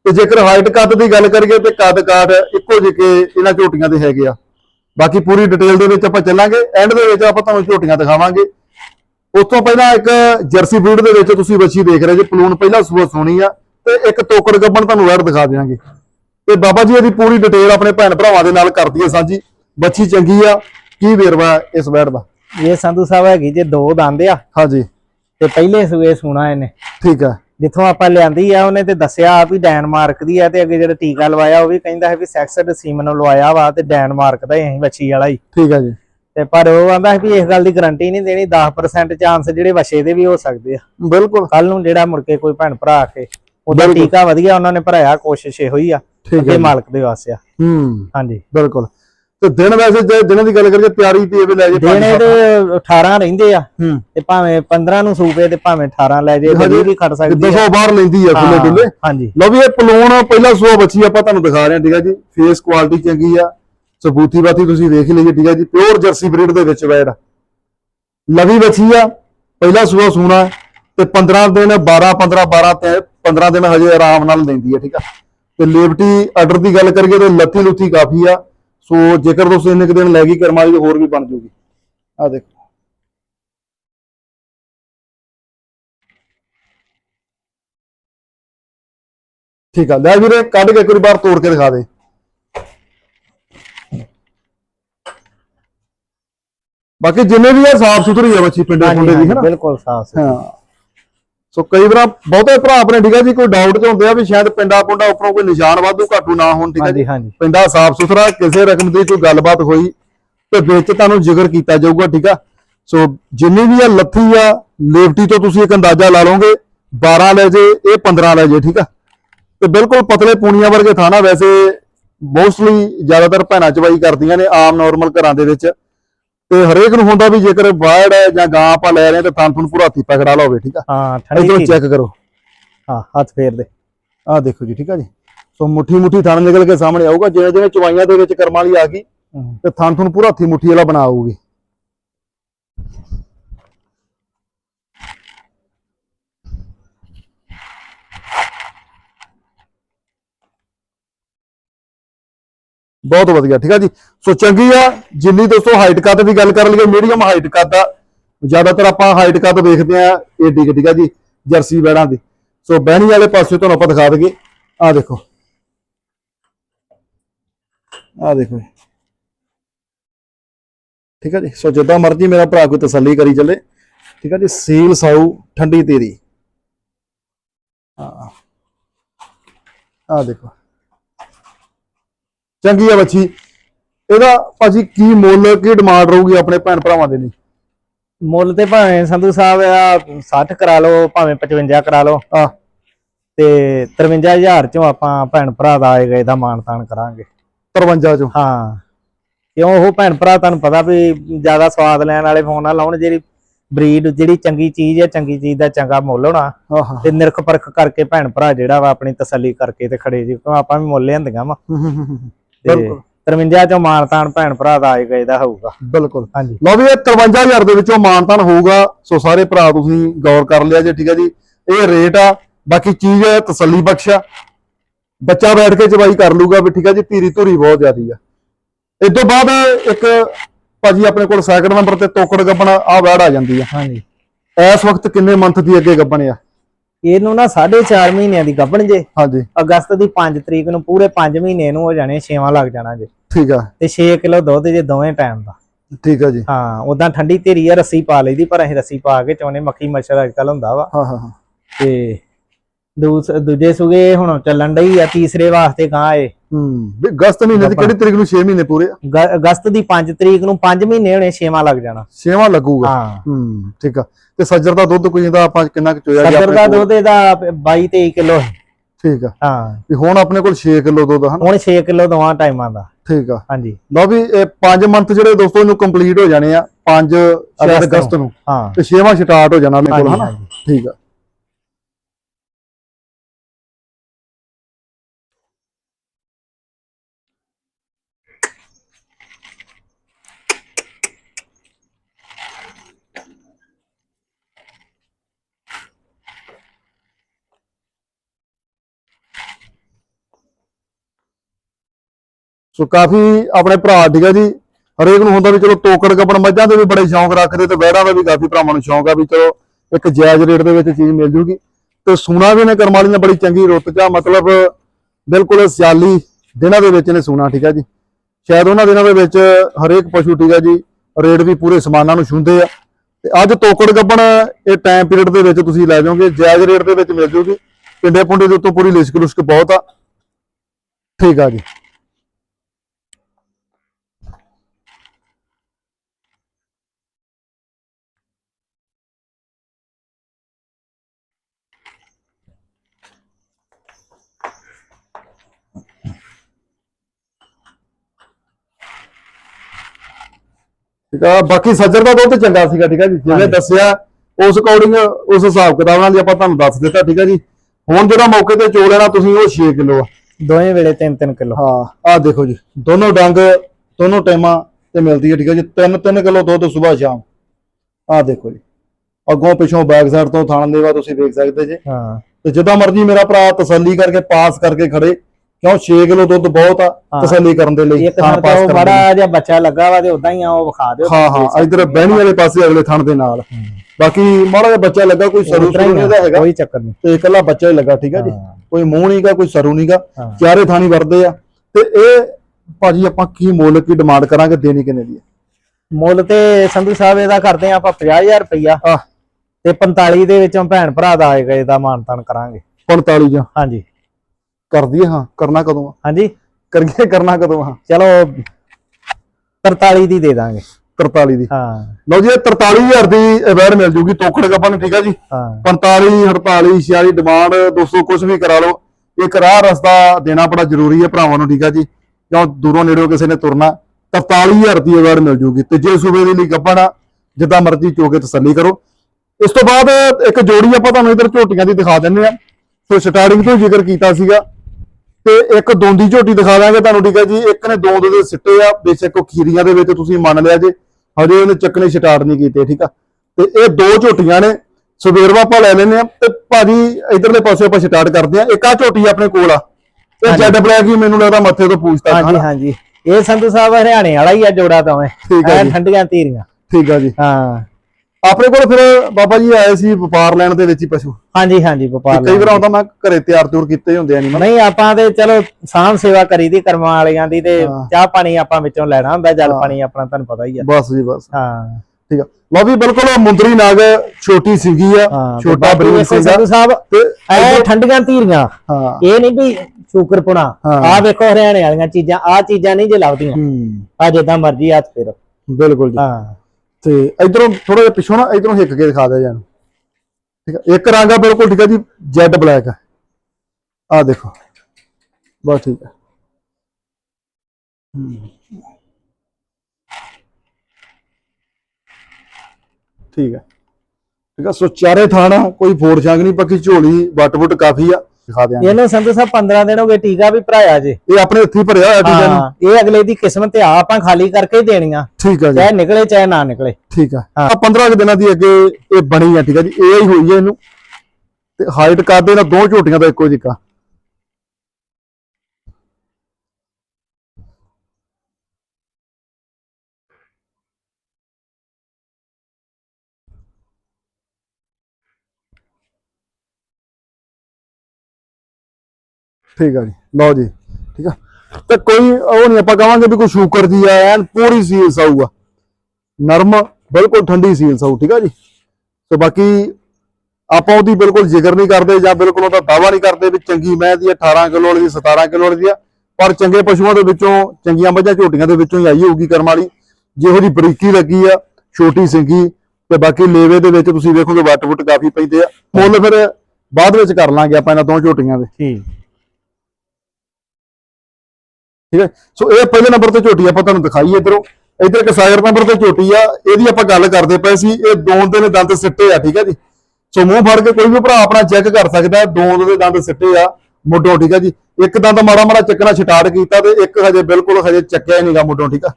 ਤੇ ਜੇਕਰ ਹਾਈਟ ਕੱਦ ਦੀ ਗੱਲ ਕਰੀਏ ਤੇ ਕੱਦ ਕਾਠ ਇੱਕੋ ਜਿਹੇ ਇਹਨਾਂ ਝੋਟੀਆਂ ਦੇ ਹੈਗੇ ਆ। ਬਾਕੀ ਪੂਰੀ ਡਿਟੇਲ ਦੇ ਵਿੱਚ ਆਪਾਂ ਚੱਲਾਂਗੇ। ਐਂਡ ਦੇ ਵਿੱਚ ਆਪਾਂ ਤੁਹਾਨੂੰ ਝੋਟੀਆਂ ਦਿਖਾਵਾਂਗੇ। ਉਸ ਤੋਂ ਪਹਿਲਾਂ ਇੱਕ ਜਰਸੀ ਬਰੀਡ ਦੇ ਵਿੱਚ ਤੁਸੀਂ ਬੱਚੀ ਦੇਖ ਰਹੇ ਜੇ। ਪਲੂਨ ਪਹਿਲਾਂ ਸੂਆ ਸੋਣੀ ਆ। ਤੇ ਇੱਕ ਤੋਕੜ ਗੱਬਣ ਤੁਹਾਨੂੰ ਵੈੜ ਦਿਖਾ ਦਿਆਂਗੇ। ਤੇ ਬਾਬਾ ਜੀ ਇਹਦੀ ਪੂਰੀ ਡਿਟੇਲ ਆਪਣੇ ਭੈਣ ਭਰਾਵਾਂ ਦੇ ਨਾਲ ਕਰਦੀ ਹੈ ਸਾਂਝੀ। ਬੱਚੀ ਚੰਗੀ ਆ ਕੀ ਵੇਰਵਾ ਹੈ ਇਸ ਵੈੜ ਦਾ? ਇਹ ਸੰਧੂ ਸਾਹਿਬ ਹੈਗੀ ਜੇ ਦੋ ਦੰਦ ਆ। ਹਾਂਜੀ। ਤੇ ਪਹਿਲੇ ਸੂਏ ਸੁਣਾ ਇਹਨੇ। ਠੀਕ ਆ। ਜਿੱਥੋਂ ਆਪਾਂ ਲਿਆਂਦੀ ਆ ਉਹਨੇ ਤੇ ਦੱਸਿਆ ਵੀ ਡੈਨਮਾਰਕ ਦੀ ਆ ਤੇ ਅੱਗੇ ਜਿਹੜਾ ਟੀਕਾ ਲਵਾਇਆ ਉਹ ਵੀ ਕਹਿੰਦਾ ਹੈ ਵੀ ਸੈਕਸਡ ਸੀਮਨ ਲਵਾਇਆ ਵਾ ਤੇ ਡੈਨਮਾਰਕ ਦਾ ਹੀ ਅਸੀਂ ਵੱਛੀ ਵਾਲਾ ਹੀ। ਠੀਕ ਆ ਜੀ। ਤੇ ਪਰ ਉਹ ਆਂਦਾ ਵੀ ਇਸ ਗੱਲ ਦੀ ਗਾਰੰਟੀ ਨਹੀਂ ਦੇਣੀ 10% ਚਾਂਸ ਜਿਹੜੇ ਵਛੇ ਦੇ ਵੀ ਹੋ ਸਕਦੇ ਆ। ਬਿਲਕੁਲ। ਕੱਲ ਨੂੰ ਜਿਹੜਾ ਮੁੜ ਕੇ ਕੋਈ ਭੈਣ ਭਰਾ ਆ ਕੇ ਉਹਦਾ। ਟੀਕਾ ਵਧੀਆ ਉਹਨਾਂ ਨੇ ਭਰਾਇਆ ਕੋਸ਼ਿਸ਼ ਇਹੋ ਹੀ ਆ। ਠੀਕ ਹੈ ਮਾਲਕ ਦੇ ਵਾਸਿਆ ਹੂੰ। ਹਾਂਜੀ। ਬਿਲਕੁਲ। ਤੇ ਦਿਨ ਵੈਸੇ ਜੇ ਦਿਨਾਂ ਦੀ ਗੱਲ ਕਰੀਏ ਤੇ ਇਹ ਲੈ ਜੇ ਸੱਤ। ਤੇ 18 ਰਹਿੰਦੇ ਆ। ਹੂੰ। ਤੇ ਭਾਵੇਂ 15 ਨੂੰ ਸੂਪੇ ਤੇ ਭਾਵੇਂ 18 ਲੈ ਜੇ ਬੜੀ ਵੀ ਖੜ ਸਕਦੀ ਆ। 200 ਬਾਹਰ ਲੈਂਦੀ ਆ ਖੁੱਲੇ ਡੁੱਲੇ। ਹਾਂਜੀ। ਲਓ ਵੀ ਇਹ ਪਲੂਣ ਪਹਿਲਾ ਸੂਆ ਬੱਚੀ ਆਪਾਂ ਤੁਹਾਨੂੰ ਦਿਖਾ ਰਹੇ ਹਾਂ ਠੀਕ ਆ ਜੀ। ਫੇਸ ਕੁਆਲਿਟੀ ਚੰਗੀ ਆ। ਸਬੂਤੀ ਬਾਤੀ ਤੁਸੀਂ ਹੀ ਲਈਏ ਠੀਕ ਆ ਜੀ। ਪਿਓਰ ਜਰਸੀ ਬਰੀਡ ਦੇ ਵਿੱਚ ਵੈੜ। ਲਵੀ ਬੱਚੀ ਆ ਪਹਿਲਾ ਸੂਆ ਸੂਣਾ। ਤੇ 15 ਦਿਨ 12 15 12 ਤੇ 15 ਦਿਨ ਹਜੇ ਆਰਾਮ ਨਾਲ ਲੈਂਦੀ ਆ ਠੀਕ ਆ। ਤੇ ਲੇਵਟੀ ਆਰਡਰ ਦੀ ਗੱਲ ਕਰੀਏ ਤੇ ਲੱਤੀ ਲੁੱਤੀ ਕਾਫੀ ਆ। ਸੋ ਜੇਕਰ ਤੁਸੀਂ ਇੰਨੇ ਕੁ ਦਿਨ ਲੈ ਗਈ ਕਰਮਾਲੀ ਹੋਰ ਵੀ ਬਣ ਜੂਗੀ। ਆ ਦੇਖੋ। ਠੀਕ ਆ ਲੈ ਵੀਰੇ ਕੱਢ ਕੇ ਇੱਕ ਵਾਰੀ ਤੋੜ ਕੇ ਦਿਖਾ ਦੇ। ਬਾਕੀ ਜਿੰਨੇ ਵੀ ਆ ਸਾਫ਼ ਸੁਥਰੀ ਆ ਬੱਚੀ ਪਿੰਡੇ ਪੁੰਡੇ ਦੀ ਹੈ ਨਾ? ਬਿਲਕੁਲ ਸਾਫ਼ ਸੁਥਰੀ। ਹਾਂ। ਸੋ ਕਈ ਵਾਰ ਬਹੁਤੇ ਭਰਾ ਆਪਣੇ ਠੀਕ ਹੈ ਜੀ ਕੋਈ ਡਾਊਟ ਚ ਹੁੰਦੇ ਆ ਵੀ ਸ਼ਾਇਦ ਪਿੰਡਾ ਪੁੰਡਾ ਉੱਪਰੋਂ ਕੋਈ ਨਿਸ਼ਾਨ ਵਾਧੂ ਘਾਟੂ ਨਾ ਹੋਣ ਠੀਕ ਹੈ ਜੀ? ਪਿੰਡਾ ਸਾਫ਼ ਸੁਥਰਾ ਕਿਸੇ ਰਕਮ ਦੀ ਕੋਈ ਗੱਲਬਾਤ ਹੋਈ ਤੇ ਵਿੱਚ ਤੁਹਾਨੂੰ ਜ਼ਿਕਰ ਕੀਤਾ ਜਾਊਗਾ ਠੀਕ ਆ? ਸੋ ਜਿੰਨੀ ਵੀ ਆ ਲੱਥੀ ਆ ਲੇਵਟੀ ਤੋਂ ਤੁਸੀਂ ਇੱਕ ਅੰਦਾਜ਼ਾ ਲਾ ਲਓਗੇ 12 ਲੈ ਜੇ ਇਹ 15 ਲੈ ਜੇ ਠੀਕ ਆ? ਤੇ ਬਿਲਕੁਲ ਪਤਲੇ ਪੂਣੀਆਂ ਵਰਗੇ ਥਾਣਾ ਵੈਸੇ ਮੋਸਟਲੀ ਜ਼ਿਆਦਾਤਰ ਭੈਣਾਂ ਚਵਾਈ ਕਰਦੀਆਂ ਨੇ ਆਮ ਨਾਰਮਲ ਘਰਾਂ ਦੇ ਵਿੱਚ। ਤੇ ਹਰੇਕ ਨੂੰ ਹੁੰਦਾ ਵੀ ਜੇਕਰ ਵਾੜ ਹੈ ਜਾਂ ਗਾਂ ਆਪਾਂ ਲੈ ਰਹੇ ਹਾਂ ਤੇ ਥਣ ਥਣ ਪੂਰਾ ਹੱਥੀ ਪਕੜਾ ਲਾ ਹੋਵੇ ਠੀਕ ਆ? ਹਾਂ ਠੰਡੀ ਇਧਰੋਂ। ਚੈੱਕ ਕਰੋ। ਹਾਂ ਹੱਥ ਫੇਰ ਦੇ। ਆਹ ਦੇਖੋ ਜੀ ਠੀਕ ਆ ਜੀ। ਸੋ ਮੁੱਠੀ ਮੁੱਠੀ ਥਣ ਨਿਕਲ ਕੇ ਸਾਹਮਣੇ ਆਊਗਾ ਜਿਵੇਂ ਜਿਵੇਂ ਚਵਾਈਆਂ ਦੇ ਵਿੱਚ ਕਰਮ ਵਾਲੀ ਆ ਗਈ ਤੇ ਥਣ ਥਣ ਪੂਰਾ ਹੱਥੀ ਮੁੱਠੀ ਵਾਲਾ ਬਣਾ ਬਹੁਤ ਵਧੀਆ ਠੀਕ ਆ ਜੀ? ਸੋ ਚੰਗੀ ਆ ਜਿੰਨੀ ਦੋਸਤੋ ਹਾਈਟ ਕੱਦ ਦੀ ਗੱਲ ਕਰ ਲਈਏ ਮੀਡੀਅਮ ਹਾਈਟ ਕੱਦ ਆ। ਜ਼ਿਆਦਾਤਰ ਆਪਾਂ ਹਾਈਟ ਕੱਦ ਦੇਖਦੇ ਆ ਏਡੀ ਕੁ, ਠੀਕ ਆ ਜੀ ਜਰਸੀ ਬੈੜਾਂ ਦੀ। ਸੋ ਬਹਿਣੀ ਵਾਲੇ ਪਾਸੇ ਤੁਹਾਨੂੰ ਆਪਾਂ ਦਿਖਾ ਦਈਏ। ਆ ਦੇਖੋ। ਆ ਦੇਖੋ ਜੀ। ਠੀਕ ਹੈ ਜੀ? ਸੋ ਜਿੱਦਾਂ ਮਰਜ਼ੀ ਮੇਰਾ ਭਰਾ ਕੋਈ ਤਸੱਲੀ ਕਰੀ ਚੱਲੇ। ਠੀਕ ਹੈ ਜੀ? ਸੀਲ ਸਾਊ ਠੰਡੀ ਤੇਰੀ। ਹਾਂ। ਆ ਦੇਖੋ। ਚੰਗੀ ਆ ਬੱਚੀ। ਇਹਦਾ ਭਾਜੀ ਕੀ ਮੁੱਲ ਕੀ ਡਿਮਾਂਡ ਰਹੂਗੀ ਆਪਣੇ ਭੈਣ ਭਰਾਵਾਂ ਦੇ ਲਈ? ਮੁੱਲ ਤੇ ਭਾਵੇਂ ਸੰਧੂ ਸਾਹਿਬ ਆ 60 ਕਰਾ ਲਓ ਭਾਵੇਂ 55 ਕਰਾ ਲਓ। ਆ ਤੇ 53000 ਚੋਂ ਆਪਾਂ ਭੈਣ ਭਰਾ ਦਾ ਆਏਗਾ ਇਹਦਾ ਮਾਣ ਤਾਣ ਕਰਾਂਗੇ। 53 ਚੋਂ? ਹਾਂ। ਕਿਉਂ ਉਹ ਭੈਣ ਭਰਾ ਤੁਹਾਨੂੰ ਪਤਾ ਵੀ ਜ਼ਿਆਦਾ ਸਵਾਦ ਲੈਣ ਵਾਲੇ ਫੋਨ ਨਾ ਲਾਉਣ ਜਿਹੜੀ ਬਰੀਡ ਜਿਹੜੀ ਚੰਗੀ ਚੀਜ਼ ਹੈ ਚੰਗੀ ਚੀਜ਼ ਦਾ ਚੰਗਾ ਮੁੱਲ ਹੋਣਾ। ਤੇ ਨਿਰਖ ਪਰਖ ਕਰਕੇ ਭੈਣ ਭਰਾ ਜਿਹੜਾ ਵਾ ਆਪਣੀ ਤਸੱਲੀ ਕਰਕੇ ਤੇ ਖੜੇ ਜੀ ਆਪਾਂ ਵੀ ਮੁੱਲ ਲਿਆਂਦੀਆਂ ਵਾ। ਤੇ ਬਿਲਕੁਲ। 53 ਚੋਂ ਮਾਣ ਤਾਣ ਭੈਣ ਭਰਾ ਦਾ ਆਏਗਾ ਇਹਦਾ ਹੋਊਗਾ। ਬਿਲਕੁਲ। ਹਾਂਜੀ। ਲਓ ਵੀ ਇਹ 53000 ਦੇ ਵਿੱਚੋਂ ਮਾਨਤਾਨ ਹੋਊਗਾ। ਸੋ ਸਾਰੇ ਭਰਾ ਤੁਸੀਂ ਗੌਰ ਕਰ ਲਿਆ ਜੇ ਠੀਕ ਹੈ ਜੀ। ਇਹ ਰੇਟ ਆ ਬਾਕੀ ਚੀਜ਼ ਹੈ ਤਸੱਲੀ ਬਖਸ਼ਾ ਬੱਚਾ ਬੈਠ ਕੇ ਚਵਾਈ ਕਰ ਲੂਗਾ ਵੀ ਠੀਕ ਹੈ ਜੀ ਧੀਰੀ ਧੂਰੀ ਬਹੁਤ ਜ਼ਿਆਦੀ ਆ। ਇਸ ਤੋਂ ਬਾਅਦ ਇੱਕ ਭਾਜੀ ਆਪਣੇ ਕੋਲ ਸੈਕਿੰਡ ਨੰਬਰ ਤੇ ਤੋਕੜ ਗੱਬਣ ਆ ਵੈੜ ਆ ਜਾਂਦੀ ਆ। ਹਾਂਜੀ। ਇਸ ਵਕਤ ਕਿੰਨੇ ਮੰਥ ਦੀ ਅੱਗੇ ਗੱਬਣ ਆ? ਇਹਨੂੰ ਨਾ 4.5 ਮਹੀਨਿਆਂ ਦੀ ਗੱਭਣ ਜੇ। ਹਾਂਜੀ। ਅਗਸਤ ਦੀ 5 ਤਰੀਕ ਨੂੰ ਪੂਰੇ 5 ਮਹੀਨੇ ਨੂੰ ਹੋ ਜਾਣੇ ਛੇਵਾਂ ਲੱਗ ਜਾਣਾ ਜੇ। ਠੀਕ ਆ। ਤੇ 6 ਕਿਲੋ ਦੁੱਧ ਜੇ ਦੋਵੇਂ ਟਾਈਮ ਦਾ। ਠੀਕ ਆ ਜੀ। ਹਾਂ ਉਦਾਂ ਠੰਡੀ ਧੀਰੀ ਆ ਰੱਸੀ ਪਾ ਲਈਦੀ ਪਰ ਅਸੀਂ ਰੱਸੀ ਪਾ ਕੇ ਚੋਨੇ ਮੱਖੀ ਮੱਛਰ ਅੱਜਕੱਲ ਹੁੰਦਾ ਵਾ। ਹਾਂ ਹਾਂ ਤੇ ਦੂਜੇ ਸੁਗੇ ਹੁਣ ਚੱਲਣ ਡਈ ਆ ਤੀਸਰੇ ਵਾਸਤੇ ਗਾਂ ਏ ਹੂੰ ਵੀ ਅਗਸਤ ਮਹੀਨੇ ਦੀ ਕਿਹੜੀ ਤਰੀਕ ਨੂੰ 6 ਮਹੀਨੇ ਪੂਰੇ ਆ? ਗ- ਅਗਸਤ ਦੀ 5 ਤਰੀਕ ਨੂੰ 5 ਮਹੀਨੇ ਹੋਣੇ ਛੇਵਾਂ ਲੱਗ ਜਾਣਾ। ਛੇਵਾਂ ਲੱਗੂਗਾ। ਹਾਂ। ਹੂੰ ਠੀਕ ਆ। ਤੇ ਸੱਜਰ ਦਾ ਦੁੱਧ ਕੋਈ ਇਹਦਾ ਆਪਾਂ ਕਿੰਨਾ ਕੁ ਚੋਇਆ ਆਪਣੇ ਦਾ ਕੋਲ? ਦੁੱਧ ਇਹਦਾ 22 23 ਕਿਲੋ ਠੀਕ ਆ। ਹਾਂ। ਵੀ ਹੁਣ ਆਪਣੇ ਕੋਲ 6 ਕਿਲੋ ਦੁੱਧ ਹਨ? ਹੁਣ 6 ਕਿਲੋ ਦੋਵਾਂ ਟਾਈਮਾਂ ਦਾ। ਠੀਕ ਆ। ਹਾਂਜੀ। ਲਓ ਵੀ ਇਹ 5 ਮੰਥ ਜਿਹੜੇ ਦੋਸਤੋ ਨੂੰ ਕੰਪਲੀਟ ਹੋ ਜਾਣੇ ਆ 5 ਸ਼ਾਇਦ ਅਗਸਤ ਅਗਸਤ ਨੂੰ। ਹਾਂ। ਤੇ 6ਵਾਂ ਸਟਾਰਟ ਹੋ ਜਾਣਾ ਮੇਰੇ ਕੋਲ ਹਾਂਜੀ, ਹਨਾ। ਠੀਕ ਆ। ਸੋ ਕਾਫੀ ਆਪਣੇ ਭਰਾ ਠੀਕ ਆ ਜੀ। ਹਰੇਕ ਨੂੰ ਹੁੰਦਾ ਵੀ ਚਲੋ ਤੋਕੜ ਕੱਪੜ ਮੱਝਾਂ ਦੇ ਵੀ ਬੜੇ ਸ਼ੌਂਕ ਰੱਖਦੇ ਤੇ ਵਹਿੜਾਂ ਦਾ ਵੀ ਕਾਫੀ ਭਰਾਵਾਂ ਨੂੰ ਸ਼ੌਂਕ ਆ ਵੀ ਚਲੋ ਇੱਕ ਜਾਇਜ਼ ਰੇਟ ਦੇ ਵਿੱਚ ਚੀਜ਼ ਮਿਲ ਜੂਗੀ। ਤੇ ਸੂਣਾ ਵੀ ਨੇ ਕਰਮਾਲੀ ਨੇ ਬੜੀ ਚੰਗੀ ਰੁੱਤ ਚਾ ਮਤਲਬ ਬਿਲਕੁਲ ਸਿਆਲੀ ਦਿਨਾਂ ਦੇ ਵਿੱਚ ਨੇ ਸੂਣਾ ਠੀਕ ਆ ਜੀ। ਸ਼ਾਇਦ ਉਹਨਾਂ ਦਿਨਾਂ ਦੇ ਵਿੱਚ ਹਰੇਕ ਪਸ਼ੂ ਠੀਕ ਆ ਜੀ, ਰੇਟ ਵੀ ਪੂਰੇ ਸਮਾਨਾਂ ਨੂੰ ਛੂੰਦੇ ਆ। ਤੇ ਅੱਜ ਤੋਕੜ ਗੱਬਣ ਇਹ ਟਾਈਮ ਪੀਰੀਅਡ ਦੇ ਵਿੱਚ ਤੁਸੀਂ ਲੈ ਜਾਓਗੇ, ਜਾਇਜ਼ ਰੇਟ ਦੇ ਵਿੱਚ ਮਿਲ ਜੂਗੀ। ਪਿੰਡੇ ਪੁੰਡੇ ਦੇ ਉੱਤੋਂ ਪੂਰੀ ਲਿਸ਼ਕ ਲੁਸ਼ਕ ਬਹੁਤ ਆ। ਠੀਕ ਆ ਜੀ। ਠੀਕ ਆ? ਬਾਕੀ ਸੱਜਰ ਦਾ ਦੁੱਧ ਚੰਗਾ ਸੀਗਾ ਠੀਕ ਆ ਜੀ? ਜਿਵੇਂ। ਦੱਸਿਆ ਉਸ ਅਕੋਰਡਿੰਗ ਉਸ ਹਿਸਾਬ ਕਿਤਾਬ ਨਾਲ ਹੀ ਆਪਾਂ ਤੁਹਾਨੂੰ ਦੱਸ ਦਿੱਤਾ ਠੀਕ ਆ ਜੀ? ਹੁਣ ਜਿਹੜਾ ਮੌਕੇ ਤੇ ਚੋ ਲੈਣਾ ਤੁਸੀਂ ਉਹ 6 ਕਿਲੋ ਆ। ਦੋਵੇਂ ਵੇਲੇ 3-3 ਕਿਲੋ। ਹਾਂ ਆਹ ਦੇਖੋ ਜੀ ਦੋਨੋਂ ਡੰਗ ਦੋਨੋਂ ਟਾਈਮਾਂ ਤੇ ਮਿਲਦੀ ਹੈ ਠੀਕ ਹੈ ਜੀ? 3-3 ਕਿਲੋ ਦੁੱਧ ਸਵੇਰ ਸ਼ਾਮ। ਆਹ ਦੇਖੋ ਜੀ ਅੱਗੋਂ ਪਿੱਛੋਂ ਬੈਕ ਸਾਈਡ ਤੋਂ ਥਾਣ ਦੇਵਾ ਤੁਸੀਂ ਵੇਖ ਸਕਦੇ ਜੀ। ਹਾਂ। ਤੇ ਜਿੱਦਾਂ ਮਰਜ਼ੀ ਮੇਰਾ ਭਰਾ ਤਸੱਲੀ ਕਰਕੇ ਪਾਸ ਕਰਕੇ ਖੜੇ ਕਿਉਂ 6 ਕਿਲੋ ਦੁੱਧ ਬਹੁਤ ਆ। ਤਸੱਲੀ ਕਰਨ ਦੇ ਲਈ ਇੱਕ ਥਾਂ ਪਾਸ ਕਰਨ। ਬੜਾ ਜਿਹਾ ਬੱਚਾ ਲੱਗਾ ਵਾ ਤੇ ਉਦਾਂ ਹੀ ਆ ਉਹ ਵਿਖਾ ਦਿਓ। ਹਾਂ ਹਾਂ ਇਧਰ ਬਹਿਣੀ ਵਾਲੇ ਪਾਸੇ ਅਗਲੇ ਥਣ ਦੇ ਨਾਲ। ਬਾਕੀ ਮਾੜਾ ਜਿਹਾ ਬੱਚਾ ਲੱਗਾ ਕੋਈ ਸਰੂ ਨਹੀਂ ਆ, ਹੈਗਾ। ਕੋਈ ਚੱਕਰ ਨਹੀਂ। ਤੇ ਇਕੱਲਾ ਬੱਚਾ ਹੀ ਲੱਗਾ ਠੀਕ ਹੈ ਜੀ। ਕੋਈ ਮੂੰਹ ਨਹੀਂਗਾ ਕੋਈ ਸਰੂ ਨਹੀਂਗਾ ਚਾਰੇ ਥਾਣੀ ਵਰਦੇ ਆ। ਤੇ ਇਹ ਭਾਜੀ ਆਪਾਂ ਕੀ ਮੁੱਲ ਕੀ ਡਿਮਾਂਡ ਕਰਾਂਗੇ ਦੇਣੀ ਕਿੰਨੇ ਦੀ ਮੁੱਲ ਤੇ ਸੰਧੂ ਸਾਹਿਬ ਇਹਦਾ ਕਰਦੇ ਆ ਆਪਾਂ 50000 ਰੁਪਇਆ ਤੇ 45 ਦੇ ਵਿੱਚੋਂ ਭੈਣ ਭਰਾ ਦਾ ਆਏਗਾ ਇਹਦਾ ਮਾਨਤਾਨ ਕਰਾਂਗੇ। 45 ਜਾਂ? ਹਾਂਜੀ। ਕਰ ਦਈਏ ਹਾਂ ਕਰਨਾ ਕਦੋਂ ਆ? ਹਾਂਜੀ। ਕਰੀਏ ਕਰਨਾ ਕਦੋਂ ਆ? ਚਲੋ 43 ਦੀ ਦੇ ਦਾਂਗੇ। 43 ਦੀ। ਹਾਂ। ਲਓ ਜੀ ਇਹ 43000 ਦੀ ਐਵੇਰ ਮਿਲ ਜੂਗੀ ਤੋਕੜ ਗੱਪਾਂ ਨੂੰ ਠੀਕ ਆ ਜੀ? ਹਾਂ। 45 48 46 ਡਿਮਾਂਡ ਦੋਸਤੋ ਕੁਝ ਵੀ ਕਰਾ ਲਓ। ਇੱਕ ਰਾਹ ਰਸਤਾ ਦੇਣਾ ਬੜਾ ਜ਼ਰੂਰੀ ਹੈ ਭਰਾਵਾਂ ਨੂੰ ਠੀਕ ਆ ਜੀ? ਕਿਉਂ ਦੂਰੋਂ ਨੇੜੋਂ ਕਿਸੇ ਨੇ ਤੁਰਨਾ? 43000 ਦੀ ਐਵੇਰ ਮਿਲ ਜੂਗੀ। ਤੇ ਜੇ ਸੂਬੇ ਦੇ ਲਈ ਗੱਪਣਾ ਜਿੱਦਾਂ ਮਰਜ਼ੀ ਚੋਕੇ ਤਸੱਲੀ ਕਰੋ। ਇਸ ਤੋਂ ਬਾਅਦ ਇੱਕ ਜੋੜੀ ਆਪਾਂ ਤੁਹਾਨੂੰ ਇਧਰ ਝੋਟੀਆਂ ਦੀ ਦਿਖਾ ਦਿੰਦੇ ਆ ਸੋ ਸਟਾਰਟਿੰਗ ਤੋਂ ਜ਼ਿਕਰ ਕੀਤਾ ਸੀਗਾ। ਤੇ ਇੱਕ ਦੋਂਦੀ ਝੋਟੀ ਦਿਖਾ ਦਾਂਗੇ ਤੁਹਾਨੂੰ ਠੀਕ ਹੈ ਜੀ। ਇੱਕ ਨੇ ਦੋਂਦ ਦੇ ਸਿੱਟੇ ਆ ਬੇਸ਼ੱਕ ਉਹ ਖੀਰੀਆਂ ਦੇ ਵਿੱਚ ਤੁਸੀਂ ਮੰਨ ਲਿਆ ਜੇ। ਹਜੇ ਉਹਨੇ ਚੱਕਣੇ ਸਟਾਰਟ ਨਹੀਂ ਕੀਤੇ ਠੀਕ ਆ। ਤੇ ਇਹ ਦੋ ਝੋਟੀਆਂ ਨੇ ਸਵੇਰਵਾ ਆਪਾਂ ਲੈ ਲੈਨੇ ਆ ਤੇ ਭਾਜੀ ਇਧਰਲੇ ਪਾਸੇ ਆਪਾਂ ਸਟਾਰਟ ਕਰਦੇ ਆ ਇੱਕ ਆ ਝੋਟੀ ਆਪਣੇ ਕੋਲ ਆ। ਇਹ। ਜੈਡ ਬਲੈਕ ਹੀ ਮੈਨੂੰ ਲੱਗਦਾ ਮੱਥੇ ਤੋਂ ਪੁੱਛਦਾ ਹਾਂਜੀ ਹਾਂਜੀ। ਇਹ ਸੰਧੂ ਸਾਹਿਬ ਹਰਿਆਣੇ ਵਾਲਾ ਹੀ ਆ ਜੋੜਾ ਦੋਵੇਂ ਠੀਕ ਆ ਐਨ ਜੀ। ਠੰਡੀਆਂ ਧੀਰੀਆਂ ਠੀਕ ਆ ਜੀ। ਹਾਂ। ਆਪਣੇ ਕੋਲ ਫਿਰ ਬਾਬਾ ਜੀ ਆਏ ਸੀ ਵਪਾਰ ਲੈਣ ਦੇ ਵਿੱਚ ਹੀ ਪਸ਼ੂ? ਹਾਂਜੀ ਹਾਂਜੀ ਵਪਾਰ ਕਈ ਵਾਰ ਆਉਂਦਾ ਮੈਂ ਘਰੇ ਤਿਆਰ ਤਿਉਰ ਕੀਤੇ ਹੁੰਦੇ ਆ ਨਹੀਂ ਨਹੀਂ ਆਪਾਂ ਤੇ ਚਲੋ ਸਾਂਭ ਸੇਵਾ ਕਰੀਦੀ ਕਰਮਾਂ ਵਾਲਿਆਂ ਦੀ ਤੇ। ਚਾਹ ਪਾਣੀ ਆਪਾਂ ਵਿੱਚੋਂ ਲੈਣਾ ਹੁੰਦਾ ਜਲ। ਪਾਣੀ ਆਪਣਾ ਤੁਹਾਨੂੰ ਪਤਾ ਹੀ ਆ। ਬਸ ਜੀ ਬਸ। ਹਾਂ। ਠੀਕ ਆ। ਲਓ ਵੀ ਬਿਲਕੁਲ ਮੁੰਦਰੀ ਨਾਗ ਛੋਟੀ ਸੀਗੀ ਆ ਛੋਟਾ ਵੇਖੋ ਸੀਗਾ। ਸੰਧੂ ਸਾਹਿਬ ਤੇ ਐ ਠੰਡੀਆਂ ਧੀਰੀਆਂ। ਇਹ ਨਹੀਂ ਵੀ ਸ਼ੂਕਰਪੁਣਾ। ਆ ਵੇਖੋ ਹਰਿਆਣੇ ਵਾਲੀਆਂ ਚੀਜ਼ਾਂ ਆ ਚੀਜ਼ਾਂ ਨਹੀਂ ਜੇ ਲੱਭਦੀਆਂ। ਆ ਜਿੱਦਾਂ ਮਰਜ਼ੀ ਹੱਥ ਫੇਰੋ। ਬਿਲਕੁਲ ਜੀ। ਹਾਂ। ਤੇ ਇਧਰੋਂ ਥੋੜਾ ਜਿਹਾ ਪਿੱਛੋਂ ਨਾ ਇਧਰੋਂ ਹਿੱਕ ਕੇ ਦਿਖਾ ਦੇ ਜਾਨ ਠੀਕ ਆ? ਇੱਕ ਰੰਗ ਆ, ਬਿਲਕੁਲ ਠੀਕ ਹੈ ਜੀ, ਜੈਡ ਬਲੈਕ ਆ। ਆ ਦੇਖੋ। ਬਸ ਠੀਕ ਹੈ ਠੀਕ ਹੈ ਠੀਕ ਹੈ ਸੋ ਚਾਰੇ ਥਾਣਾ, ਕੋਈ ਫੋੜ ਛਾਂਗ ਨਹੀਂ ਪੱਕੀ ਝੋਲੀ ਵੱਟ ਵੁੱਟ ਕਾਫੀ ਆ। ਦਿਖਾ ਇਹਨੂੰ ਸੰਧੂ ਸਾਹਿਬ 15 ਦਿਨ ਹੋ ਗਏ ਟੀਕਾ ਵੀ ਭਰਾਇਆ ਜੇ। ਇਹ ਆਪਣੇ ਹੱਥੀ ਭਰਿਆ ਹੋਇਆ ਜੀ ਹਾਂ ਇਹ ਅਗਲੇ ਦੀ ਕਿਸਮਤ ਆ ਆਪਾਂ ਖਾਲੀ ਕਰਕੇ ਹੀ ਦੇਣੀਆਂ। ਠੀਕ ਆ ਜੀ। ਚਾਹੇ ਨਿਕਲੇ ਚਾਹੇ ਨਾ ਨਿਕਲੇ। ਠੀਕ ਆ। ਆ 15 ਕੁ ਦਿਨਾਂ ਦੀ ਅੱਗੇ ਇਹ ਬਣੀ ਆ ਠੀਕ ਆ ਜੀ ਇਹ ਹੀ ਹੋਈ ਹੈ ਇਹਨੂੰ। ਤੇ ਹਾਈਟ ਕਰਦੇ ਨਾ ਦੋ ਝੋਟੀਆਂ ਦਾ ਇੱਕੋ ਜਿਹਾ ਠੀਕ ਆ ਜੀ, ਲਓ ਜੀ, ਠੀਕ ਆ। ਤੇ ਕੋਈ ਉਹ ਨਹੀਂ, ਆਪਾਂ ਕਹਾਂਗੇ ਵੀ ਕੋਈ ਸ਼ੂਕਰ ਜੀ ਆ, ਐਨ ਪੂਰੀ ਸੀਲ ਸਾਊ ਆ ਨਰਮ, ਬਿਲਕੁਲ ਠੰਡੀ ਸੀਲ ਸਾਊ ਠੀਕ ਆ ਜੀ। ਤੇ ਬਾਕੀ ਆਪਾਂ ਉਹਦੀ ਬਿਲਕੁਲ ਜ਼ਿਕਰ ਨਹੀਂ ਕਰਦੇ ਜਾਂ ਬਿਲਕੁਲ ਉਹਦਾ ਦਾਵਾ ਨਹੀਂ ਕਰਦੇ ਵੀ ਚੰਗੀ ਮੈਂ ਦੀ 18 ਕਿਲੋ ਵਾਲੀ ਦੀ 17 ਕਿਲੋ ਵਾਲੀ ਦੀ ਆ। ਪਰ ਚੰਗੇ ਪਸ਼ੂਆਂ ਦੇ ਵਿੱਚੋਂ, ਚੰਗੀਆਂ ਮੱਝਾਂ ਝੋਟੀਆਂ ਦੇ ਵਿੱਚੋਂ ਹੀ ਆਈ ਹੋਊਗੀ ਕਰਮ ਵਾਲੀ। ਜਿਹੋ ਜੀ ਬਰੀਕੀ ਲੱਗੀ ਆ, ਛੋਟੀ ਸਿੰਗੀ, ਤੇ ਬਾਕੀ ਲੇਵੇ ਦੇ ਵਿੱਚ ਤੁਸੀਂ ਵੇਖੋਗੇ ਵੱਟ ਵੁੱਟ ਕਾਫੀ ਪੈਂਦੇ ਆ। ਮੁੱਲ ਫਿਰ ਬਾਅਦ ਵਿੱਚ ਕਰ ਲਾਂਗੇ ਆਪਾਂ ਇਹਨਾਂ ਦੋ ਝੋਟੀਆਂ ਦੇ। ਠੀਕ। ਠੀਕ ਹੈ? ਸੋ ਇਹ ਪਹਿਲੇ ਨੰਬਰ ਤੇ ਝੋਟੀ ਆਪਾਂ ਤੁਹਾਨੂੰ ਦਿਖਾਈ ਇਧਰੋਂ। ਇਧਰ ਇੱਕ ਨੰਬਰ ਤੇ ਝੋਟੀ ਆ ਇਹਦੀ ਆਪਾਂ ਗੱਲ ਕਰਦੇ ਪਏ ਸੀ ਇਹ ਦੋਂਦ ਦੇ ਨੇ ਦੰਦ ਸਿੱਟੇ ਆ ਠੀਕ ਹੈ ਜੀ? ਸੋ ਮੂੰਹ ਫੜ ਕੇ ਕੋਈ ਵੀ ਭਰਾ ਆਪਣਾ ਚੈੱਕ ਕਰ ਸਕਦਾ ਹੈ, ਦੇ ਦੰਦ ਸਿੱਟੇ ਆ ਮੁੱਢੋਂ ਠੀਕ ਹੈ ਜੀ? ਇੱਕ ਦੰਦ ਮਾੜਾ ਮਾੜਾ ਚੱਕਣਾ ਸਟਾਰਟ ਕੀਤਾ ਤੇ ਇੱਕ ਹਜੇ ਬਿਲਕੁਲ ਹਜੇ ਚੱਕਿਆ ਹੀ ਨਹੀਂਗਾ ਮੁੱਢੋਂ ਠੀਕ ਆ?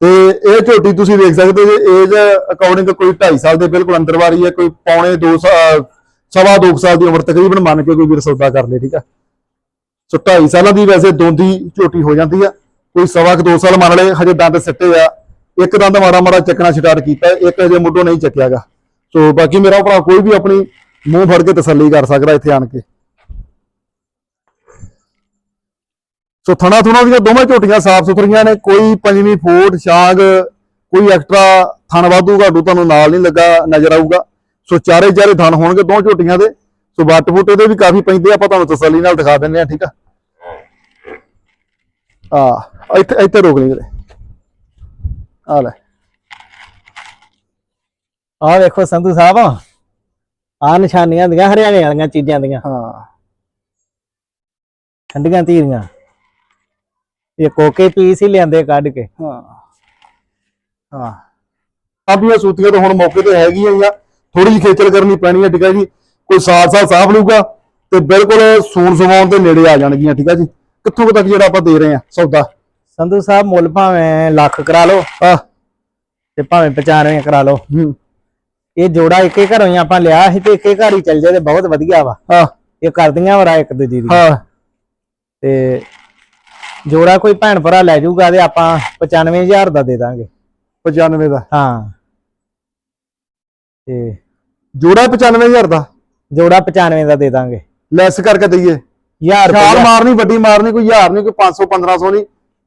ਤੇ ਇਹ ਝੋਟੀ ਤੁਸੀਂ ਦੇਖ ਸਕਦੇ ਜੇ ਏਜ ਅਕੋਰਡਿੰਗ ਕੋਈ 2.5 ਸਾਲ ਦੇ ਬਿਲਕੁਲ ਅੰਦਰ ਵਾਰੀ ਹੈ ਕੋਈ ਪੌਣੇ 2 ਸਵਾ 2 ਸਾਲ ਦੀ ਉਮਰ ਤਕਰੀਬਨ ਮੰਨ ਕੇ ਕੋਈ ਵੀਰ ਸੌਦਾ ਕਰ ਲੇ ਠੀਕ ਆ? ਸੋ 2.5 ਸਾਲਾਂ ਦੀ ਵੈਸੇ ਦੋਂਦੀ ਝੋਟੀ ਹੋ ਜਾਂਦੀ ਆ। ਕੋਈ ਸਵਾ ਕੁ 2 ਸਾਲ ਮੰਨ ਲਏ, ਹਜੇ ਦੰਦ ਸਿੱਟੇ ਆ। ਇੱਕ ਦੰਦ ਮਾੜਾ ਮਾੜਾ ਚੱਕਣਾ ਸਟਾਰਟ ਕੀਤਾ, ਇੱਕ ਹਜੇ ਮੁੱਢੋਂ ਨਹੀਂ ਚੱਕਿਆਗਾ। ਸੋ ਬਾਕੀ ਮੇਰਾ ਭਰਾ ਕੋਈ ਵੀ ਆਪਣੀ ਮੂੰਹ ਫੜ ਕੇ ਤਸੱਲੀ ਕਰ ਸਕਦਾ ਇੱਥੇ ਆਣ ਕੇ। ਸੋ ਥਣਾ ਥੁਣਾ ਦੀਆਂ ਦੋਵੇਂ ਝੋਟੀਆਂ ਸਾਫ਼ ਸੁਥਰੀਆਂ ਨੇ। ਕੋਈ ਪੰਜਵੀਂ ਫੋਟ, ਛਾਂਗ, ਕੋਈ ਐਕਸਟਰਾ ਥਣ ਵਾਧੂ ਘਾਟੂ ਤੁਹਾਨੂੰ ਨਾਲ ਨਹੀਂ ਲੱਗਾ, ਨਜ਼ਰ ਆਊਗਾ। ਸੋ ਚਾਰੇ ਚਾਰੇ ਥਣ ਹੋਣਗੇ ਦੋ ਝੋਟੀਆਂ ਦੇ। ਸੋ ਵੱਟ ਫੁੱਟ ਇਹਦੇ ਵੀ ਕਾਫੀ ਪੈਂਦੇ ਆਪਾਂ ਤੁਹਾਨੂੰ ਤਸੱਲੀ ਨਾਲ ਦਿਖਾ ਦਿੰਦੇ ਆ, ਠੀਕ ਆ? ਆ ਇੱਥੇ ਇੱਥੇ ਰੋਕ ਲਈ ਵੀਰੇ। ਆ ਲੈ। ਆਹ ਵੇਖੋ ਸੰਧੂ ਸਾਹਿਬ। ਆ ਨਿਸ਼ਾਨੀਆਂ ਦੀਆਂ ਹਰਿਆਣੇ ਵਾਲੀਆਂ ਚੀਜ਼ਾਂ ਦੀਆਂ। ਹਾਂ। ਠੰਡੀਆਂ ਧੀਰੀਆਂ। ਇਹ ਕੋਕੇ ਪੀਸ ਹੀ ਲਿਆਂਦੇ ਕੱਢ ਕੇ। ਹਾਂ। ਹਾਂ। ਆਪੀਆਂ ਸੂਤੀਆਂ ਤਾਂ ਹੁਣ ਮੌਕੇ ਤੇ ਹੈਗੀਆਂ ਆ। ਥੋੜੀ ਜਿਹੀ ਖੇਚਲ ਕਰਨੀ ਪੈਣੀ ਹੈ ਠੀਕ ਹੈ ਜੀ। ਕੋਈ ਸਾਲ ਸਾਲ ਸਾਫ਼ ਲੂਗਾ ਤੇ ਬਿਲਕੁਲ ਸੂਣ ਸਵਾਉਣ ਦੇ ਨੇੜੇ ਆ ਜਾਣਗੀਆਂ ਠੀਕ ਹੈ ਜੀ। ਕਿੱਥੋਂ ਕੁ ਤੱਕ ਜਿਹੜਾ ਆਪਾਂ ਦੇ ਰਹੇ ਆ ਸੌਦਾ? ਸੰਧੂ ਸਾਹਿਬ ਮੁੱਲ ਭਾਵੇਂ ਲੱਖ ਕਰਾ ਲਓ। ਆ ਤੇ ਭਾਵੇਂ 95 ਕਰਾ ਲਓ। ਹੂੰ। ਇਹ ਜੋੜਾ ਇੱਕੇ ਘਰੋਂ ਹੀ ਆਪਾਂ ਲਿਆ ਸੀ ਤੇ ਇੱਕੇ ਘਰ ਹੀ ਚੱਲ ਜਾਏ ਤੇ ਬਹੁਤ ਵਧੀਆ ਵਾ। ਆ ਇਹ ਕਰਦੀਆਂ ਵਰਾ ਇੱਕ ਦੂਜੀ ਦੀ। ਹਾਂ। ਤੇ ਜੋੜਾ ਕੋਈ ਭੈਣ ਭਰਾ ਲੈ ਜਾਊਗਾ ਤੇ ਆਪਾਂ 95000 ਦਾ ਦੇ ਦਾਂਗੇ। 95 ਦਾ? ਹਾਂ। ਤੇ ਜੋੜਾ 95000 ਦਾ? ਜੋੜਾ 95 ਦਾ ਦੇ ਦਾਂਗੇ। ਲੈਸ ਕਰਕੇ ਦਈਏ। 1000 ਛਾਲ ਰੁਪਏ ਮਾਰਨੀ ਵੱਡੀ ਮਾਰਨੀ ਕੋਈ 1000 ਨਹੀਂ ਕੋਈ 500 1500 ਨਹੀਂ।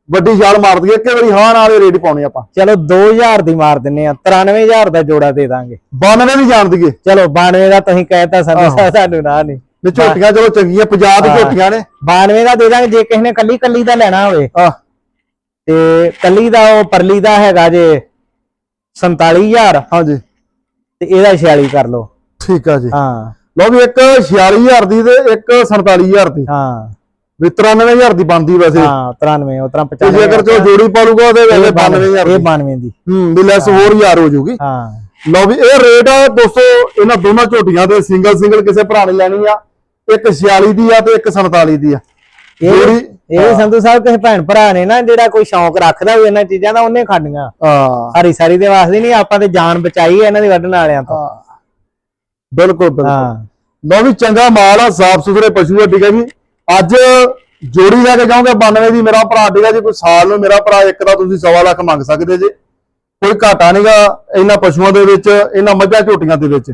ਵੱਡੀ ਛਾਲ ਮਾਰ ਦਈਏ ਇੱਕ ਵਾਰੀ ਹਾਂ ਨਾਲ ਰੇਟ ਪਾਉਣੇ ਆਪਾਂ। ਚਲੋ 2000 ਦੀ ਮਾਰ ਦਿੰਨੇ ਆ 93000 ਦਾ ਜੋੜਾ ਦੇ ਦਾਂਗੇ। 92 ਵੀ ਜਾਣ ਦਈਏ। ਚਲੋ 92 ਦਾ ਤੁਸੀਂ ਕਹਿਤਾ ਸਾਨੂੰ। ਸਾਨੂੰ ਨਾ ਨਹੀਂ। ਨੇ ਝੋਟੀਆਂ ਚਲੋ ਚੰਗੀਆਂ ਪੰਜਾਬ ਦੀ ਹਾਂ। ਝੋਟੀਆਂ ਨੇ। 92 ਦਾ ਦੇ ਦਾਂਗੇ ਜੇ ਕਿਸੇ ਨੇ ਕੱਲੀ ਕੱਲੀ ਦਾ ਲੈਣਾ ਹੋਵੇ। ਤੇ ਕੱਲੀ ਦਾ ਉਹ ਪਰਲੀ ਦਾ ਹੈਗਾ ਜੇ 47000 ਹਾਂਜੀ। ਤੇ ਇਹਦਾ 46 ਕਰ ਲਓ। ਠੀਕ ਆ ਜੀ। ਹਾਂ। ਲਓ ਵੀ ਇੱਕ 46000 ਦੀ ਤੇ ਇੱਕ 47000 ਦੀ। ਹਾਂ। ਵੀ 93000 ਦੀ ਬਣਦੀ ਵੈਸੇ। ਹਾਂ 93 ਉਤਰਾ ਤੇ 95 ਜੇਕਰ ਚੋ ਜੋੜੀ ਪਾਲੂਗਾ ਉਹਦੇ ਵੇਲੇ 92000 ਇਹ ਦੀ। 92 ਦੀ। ਹੂੰ ਵੀ ਲੈਸ ਹੋਰ ਯਾਰ ਹੋ ਜੂਗੀ। ਹਾਂ। ਲਓ ਵੀ ਇਹ ਰੇਟ ਆ ਦੋਸਤੋ ਇਹਨਾਂ ਦੋਨਾਂ ਝੋਟੀਆਂ ਦੇ ਸਿੰਗਲ ਸਿੰਗਲ ਕਿਸੇ ਭਰਾ ਨੇ ਲੈਣੀ ਆ। ਇੱਕ 46 ਦੀ ਆ ਤੇ ਇੱਕ 47 ਦੀ ਆ। ਇਹ ਜੋੜੀ ਇਹ ਸੰਧੂ ਸਾਹਿਬ ਕਿਸੇ ਭੈਣ ਭਰਾ ਨੇ ਨਾ ਜਿਹੜਾ ਕੋਈ ਸ਼ੌਂਕ ਰੱਖਦਾ ਹੋਵੇ ਇਹਨਾਂ ਚੀਜ਼ਾਂ ਦਾ ਉਹਨੇ ਖਾਣੀਆਂ। ਹਾਂ। ਹਰੀ ਸਾਰੀ ਦੇ ਵਾਸਤੇ ਨਹੀਂ ਆਪਾਂ ਤੇ ਜਾਨ ਬਚਾਈ ਹੈ ਇਹਨਾਂ ਦੀ ਵੱਢਣ ਵਾਲਿਆਂ ਤੋਂ। ਬਿਲਕੁਲ ਬਿਲਕੁਲ। ਹਾਂ। ਲਓ ਵੀ ਚੰਗਾ ਮਾਲ ਆ ਸਾਫ਼ ਸੁਥਰੇ ਪਸ਼ੂ ਆ ਠੀਕ ਹੈ ਜੀ। ਅੱਜ ਜੋੜੀ ਲੈ ਕੇ ਜਾਓਗੇ 92 ਦੀ ਮੇਰਾ ਭਰਾ ਠੀਕ ਹੈ ਜੀ ਕੋਈ ਸਾਲ ਨੂੰ ਮੇਰਾ ਭਰਾ ਇੱਕ ਦਾ ਤੁਸੀਂ ਸਵਾ ਲੱਖ ਮੰਗ ਸਕਦੇ ਜੇ। ਕੋਈ ਘਾਟਾ ਨਹੀਂਗਾ ਇਹਨਾਂ ਪਸ਼ੂਆਂ ਦੇ ਵਿੱਚ ਇਹਨਾਂ ਮੱਝਾਂ ਝੋਟੀਆਂ ਦੇ ਵਿੱਚ।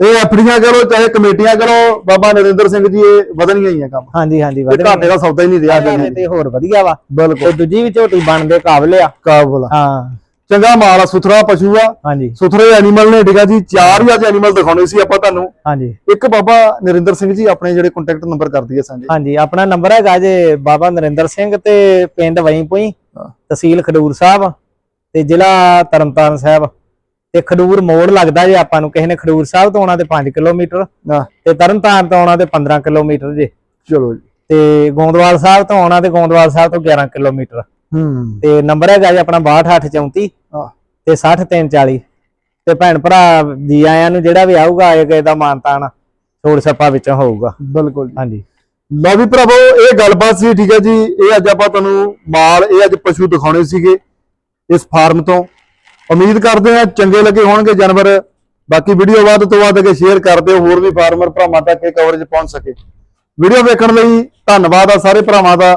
ਇਹ ਐਫੜੀਆਂ ਕਰੋ ਚਾਹੇ ਕਮੇਟੀਆਂ ਕਰੋ ਬਾਬਾ ਨਰਿੰਦਰ ਸਿੰਘ ਜੀ ਇਹ ਵਧਣੀਆਂ ਹੀ ਆ ਕੰਮ। ਹਾਂਜੀ ਹਾਂਜੀ ਵੱਧ ਘਾਟੇ ਦਾ ਸੌਦਾ ਹੀ ਨਹੀਂ ਰਿਹਾ। ਜੀ ਤੇ ਹੋਰ ਵਧੀਆ ਵਾ। ਬਿਲਕੁਲ। ਤੇ ਦੂਜੀ ਵੀ ਝੋਟੀ ਬਣਦੇ ਕਾਬਲ ਆ। ਕਾਬਲ ਹਾਂ। ਚੰਗਾ ਮਾਲ ਆ ਸੁਥਰਾ ਪਸ਼ੂ ਆ। ਹਾਂਜੀ। ਸੁਥਰੇ ਐਨੀਮਲ ਨੇ ਠੀਕ ਆ ਜੀ ਚਾਰ ਹੀ ਅੱਜ ਐਨੀਮਲ ਦਿਖਾਉਣੇ ਸੀ ਆਪਾਂ ਤੁਹਾਨੂੰ। ਹਾਂਜੀ। ਇੱਕ ਬਾਬਾ ਨਰਿੰਦਰ ਸਿੰਘ ਜੀ ਆਪਣੇ ਜਿਹੜੇ ਕੰਟੈਕਟ ਨੰਬਰ ਕਰ ਦਈਏ ਸਾਂਝੇ। ਹਾਂਜੀ ਆਪਣਾ ਨੰਬਰ ਹੈਗਾ ਜੇ ਬਾਬਾ ਨਰਿੰਦਰ ਸਿੰਘ ਤੇ ਪਿੰਡ ਵਈਪੁਈ। ਤਹਿਸੀਲ ਖਡੂਰ ਸਾਹਿਬ ਤੇ ਜ਼ਿਲ੍ਹਾ ਤਰਨਤਾਰਨ ਸਾਹਿਬ। ਤੇ ਖਡੂਰ ਮੋੜ ਲੱਗਦਾ ਜੇ ਆਪਾਂ ਨੂੰ ਕਿਸੇ ਨੇ ਖਡੂਰ ਸਾਹਿਬ ਤੋਂ ਆਉਣਾ ਤੇ 5 ਕਿਲੋਮੀਟਰ। ਤੇ ਤਰਨਤਾਰਨ ਤੋਂ ਆਉਣਾ ਤੇ 15 ਕਿਲੋਮੀਟਰ ਜੇ। ਚਲੋ ਜੀ। ਤੇ ਗੋਂਦਵਾਲ ਸਾਹਿਬ ਤੋਂ ਆਉਣਾ ਤੇ ਗੋਂਦਵਾਲ ਸਾਹਿਬ ਤੋਂ 11 ਕਿਲੋਮੀਟਰ। ਹੂੰ। ਤੇ ਨੰਬਰ ਹੈਗਾ ਜੀ ਆਪਣਾ 6234 ਹਾਂ ਤੇ 60340 ਤੇ ਭੈਣ ਭਰਾ ਜੀ ਆਇਆਂ ਨੂੰ ਜਿਹੜਾ ਵੀ ਆਊਗਾ ਆਏ ਗਏ ਦਾ ਮਾਨਤਾਨ ਛੋੜ ਛੱਪਾ ਵਿੱਚੋਂ ਹੋਊਗਾ। ਬਿਲਕੁਲ ਹਾਂਜੀ। ਲਓ ਵੀ ਭਰਾਵੋ ਇਹ ਗੱਲਬਾਤ ਸੀ ਠੀਕ ਹੈ ਜੀ। ਇਹ ਅੱਜ ਆਪਾਂ ਤੁਹਾਨੂੰ ਮਾਲ ਇਹ ਅੱਜ ਪਸ਼ੂ ਦਿਖਾਉਣੇ ਸੀਗੇ ਇਸ ਫਾਰਮ ਤੋਂ। ਉਮੀਦ ਕਰਦੇ ਹਾਂ ਚੰਗੇ ਲੱਗੇ ਹੋਣਗੇ ਜਾਨਵਰ। ਬਾਕੀ ਵੀਡੀਓ ਵੱਧ ਤੋਂ ਵੱਧ ਕੇ ਸ਼ੇਅਰ ਕਰ ਦਿਓ ਹੋਰ ਵੀ ਫਾਰਮਰ ਭਰਾਵਾਂ ਤੱਕ ਇਹ ਕਵਰੇਜ ਪਹੁੰਚ ਸਕੇ। ਵੀਡੀਓ ਵੇਖਣ ਲਈ ਧੰਨਵਾਦ ਆ ਸਾਰੇ ਭਰਾਵਾਂ ਦਾ।